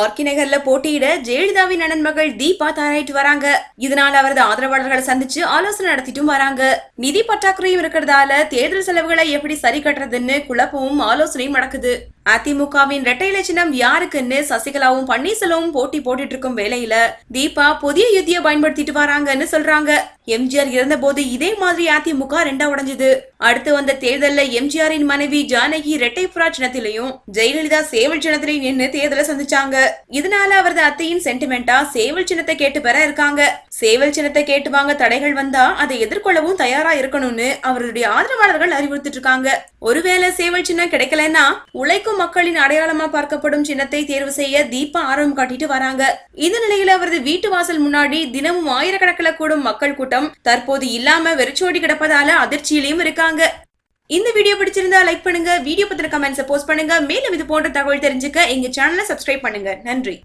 RK நகர்ல போட்டியிட ஜெயலலிதாவின் அண்ணன் மகள் தீபா தயாரிட்டு வராங்க. இதனால அவரது ஆதரவாளர்களை சந்திச்சு ஆலோசனை நடத்திட்டும் வராங்க. நிதி பற்றாக்குறையும் இருக்கிறதால தேர்தல் செலவுகளை எப்படி சரி கட்டுறதுன்னு குழப்பமும் ஆலோசனையும் நடக்குது. அதிமுகவின் இரட்டை இலை சின்னம் யாருக்குன்னு சசிகலாவும் பன்னீர்செல்வமும் போட்டி போட்டுட்டு இருக்கும் வேலையில தீபா புதிய யுத்திய பயன்படுத்திட்டு வராங்கன்னு சொல்றாங்க. எம்ஜிஆர் இறந்த போது இதே மாதிரி அதிமுக ரெண்டா உடைஞ்சது. அடுத்து வந்த தேர்தல்ல எம்ஜிஆரின் மனைவி ஜானகி இரட்டை புறா சின்னத்திலையும் ஜெயலலிதா சேவல் சின்னத்திலையும் நின்று தேர்தலை சந்திச்சாங்க. இதனால அவரது அத்தையின் சென்டிமெண்டா சேவல் சின்னத்தை கேட்டு பெற இருக்காங்க. சேவல் சின்னத்தை கேட்டு வாங்க தடைகள் வந்தா அதை எதிர்கொள்ளவும் தயாரா இருக்கணும்னு அவருடைய ஆதரவாளர்கள் அறிவுறுத்திட்டு இருக்காங்க. ஒருவேளை சேவல் சின்னம் கிடைக்கலன்னா உழைக்கும் மக்களின் அடையாளமா பார்க்கப்படும் சின்னத்தை தேர்வு செய்ய தீபா ஆர்வம் காட்டிட்டு வராங்க. இந்த நிலையில அவரது வீட்டு வாசல் முன்னாடி தினமும் ஆயிரக்கணக்கில் கூடும் மக்கள் கூட்டம் தற்போது இல்லாம வெறிச்சோடி கிடப்பதால அதிர்ச்சியிலையும் இருக்காங்க. இந்த வீடியோ பிடிச்சிருந்தா லைக் பண்ணுங்க வீடியோ பத்தின கமெண்ட்ஸ் போஸ்ட் பண்ணுங்க. மேலும் இது போன்ற தகவல் தெரிஞ்சுக்க எங்க சேனலை சப்ஸ்கிரைப் பண்ணுங்க. நன்றி.